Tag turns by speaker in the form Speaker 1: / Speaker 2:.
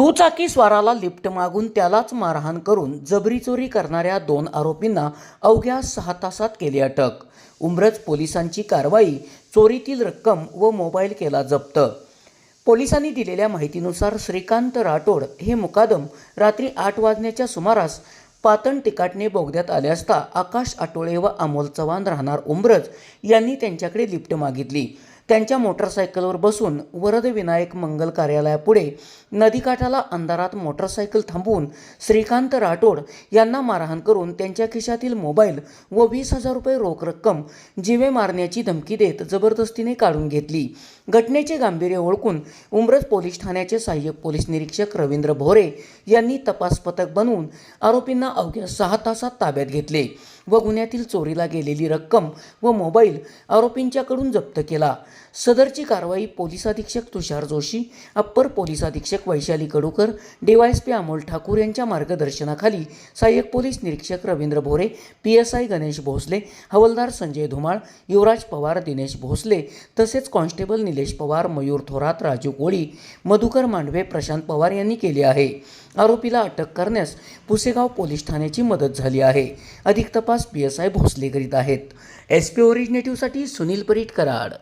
Speaker 1: दुचाकी स्वाराला लिफ्ट मागून त्यालाच मारहाण करून जबरी चोरी करणाऱ्या दोन आरोपींना अवघ्या सहा तासात केली अटक. उमरज पोलिसांची कारवाई चोरीतील रक्कम व मोबाईल केला जप्त. पोलिसांनी दिलेल्या माहितीनुसार श्रीकांत राठोड हे मुकादम रात्री आठ वाजण्याच्या सुमारास पातण तिकाटने बोगद्यात आले असता आकाश आटोळे व अमोल चव्हाण राहणार उमरज यांनी त्यांच्याकडे लिफ्ट मागितली. त्यांच्या मोटरसायकलवर बसून वरद विनायक मंगल कार्यालयापुढे नदीकाठाला अंधारात मोटरसायकल थांबवून श्रीकांत राठोड यांना मारहाण करून त्यांच्या खिशातील मोबाईल व वीस हजार रुपये रोख रक्कम जिवे मारण्याची धमकी देत जबरदस्तीने काढून घेतली. घटनेचे गांभीर्य ओळखून उमरज पोलीस ठाण्याचे सहाय्यक पोलीस निरीक्षक रवींद्र भोरे यांनी तपास पथक बनवून आरोपींना अवघ्या सहा तासात ताब्यात घेतले. व गुन्ह्यातील चोरीला गेलेली रक्कम व मोबाईल आरोपींच्याकडून जप्त केला. सदरची कारवाई पोलीस अधीक्षक तुषार जोशी अप्पर पोलीस अधीक्षक वैशाली कडूकर डीवायएसपी अमोल ठाकूर यांच्या मार्गदर्शनाखाली सहाय्यक पोलीस निरीक्षक Ravindra Bhore P S I Ganesh Bhosale हवलदार संजय धुमाळ युवराज पवार दिनेश भोसले तसेच कॉन्स्टेबल निलेश पवार मयूर थोरात राजू कोळी मधुकर मांडवे प्रशांत पवार यांनी केले आहे. आरोपीला अटक करण्यास पुसेगाव पोलीस ठाण्याची मदत झाली आहे. अधिक तपास पी एस आय भोसले करीत आहेत. एस पी ओरिजिनेटिव्हसाठी सुनील परीट कराड